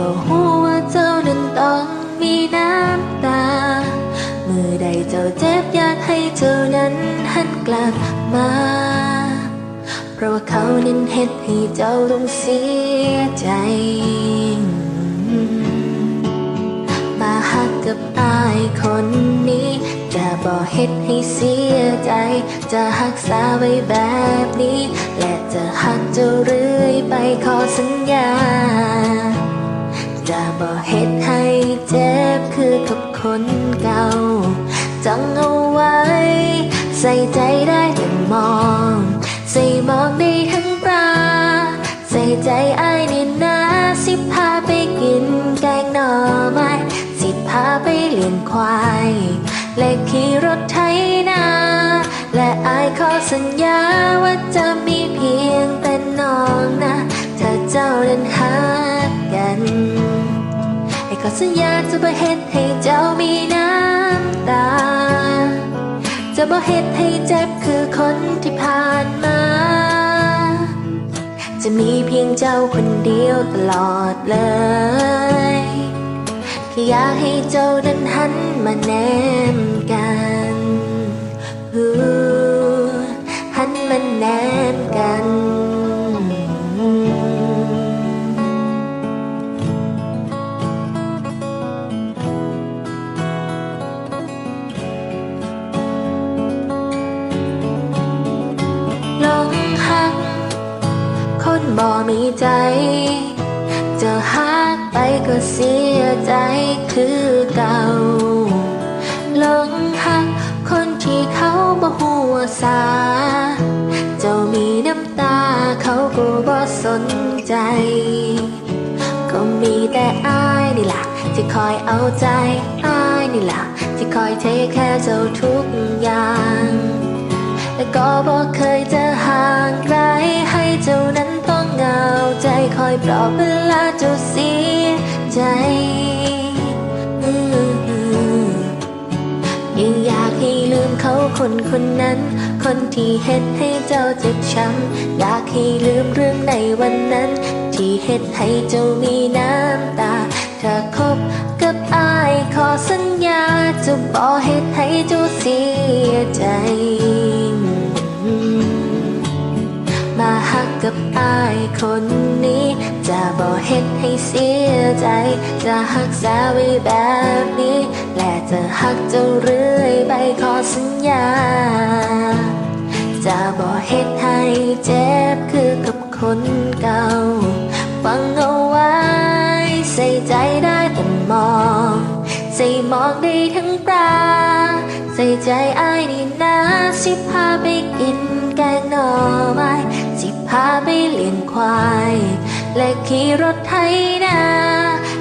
ก็รู้ว่าเจ้านั้นต้องมีน้ำตา เมื่อใดเจ้าเจ็บอยากให้เจ้านั้นหันกลับมา เพราะว่าเขานั้นเฮ็ดให้เจ้าต้องเสียใจ มาหักกับอายคนนี้ จะบอกเฮ็ดให้เสียใจ จะหักษาไว้แบบนี้ และจะหักเจ้าเรื่อยไปขอสัญญา จะบอกเฮ็ดให้เจ็บคือกับคนเก่าจังเอาไว้ ใส่ใจได้แต่มอง ใส่มองได้ทั้งตา ใส่ใจไอ้นี่นะสิพาไปกินแกงหน่อไม้สิพาไปเลี้ยงควาย และขี่รถไถนา และไอายขอสัญญาว่าจะมีเพี สัญญาจะบ่เฮ็ดให้เจ้ามีน้ำตา จะบ่เฮ็ดให้เจ็บคือคนที่ผ่านมา จะมีเพียงเจ้าคนเดียวตลอดเลยแค่อยากให้เจ้านั้นหันมาแนมกันหันมาแนม นบ่มีใจ จะหักไปก็เสียใจคือเก่าหลงหักคนที่เขาบ่หัวสา เจ้ามีน้ำตาเขาก็บ่สนใจ ก็มีแต่อายนี่ล่ะที่คอยเอาใจอายนี่ล่ะที่คอยเทแค่เจ้าทุกอย่างและก็บอกเคยจะหา อยปลอบเวลาจ้าเสียใจยังอยากให้ลืมเขาคนคนนั้น คนที่เฮ็ดให้เจ้าเจ็บช้ำอยากให้ลืมเรื่องในวันนั้น ที่เฮ็ดให้เจ้ามีน้ำตาถ้าคบกับอายขอสัญญาจะบอกเฮ็ดให้เจ้าเสียใจ มาหัก กับอายคนนี้ จะบอกเฮ็ดให้เสียใจ จะหักษาไว้แบบนี้ และจะหักเจ้าเรื่อยไปขอสัญญา จะบอกเฮ็ดให้เจ็บคือกับคนเก่าฟังเอาไว้ใส่ใจได้แต่มองใส่มองได้ทั้งตาใส่ใจอายนี่นะสิพาไปกินแกงหน่อไม้ เลี้ยงควาย และขี่รถไถนา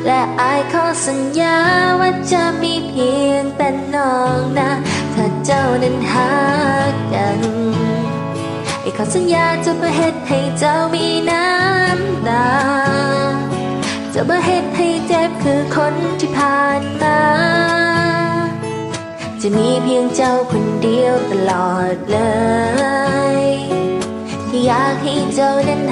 และอายขอสัญญาว่าจะมีเพียงแต่น้องนะ ถ้าเจ้านั้นหากันไอ้ขอสัญญาจะบ่เฮ็ดให้เจ้ามีน้ำตาจะบ่เฮ็ดให้เจ็บคือคนที่ผ่านมาจะมีเพียงเจ้าคนเดียวตลอดเลยที่อยากให้เจ้านั้น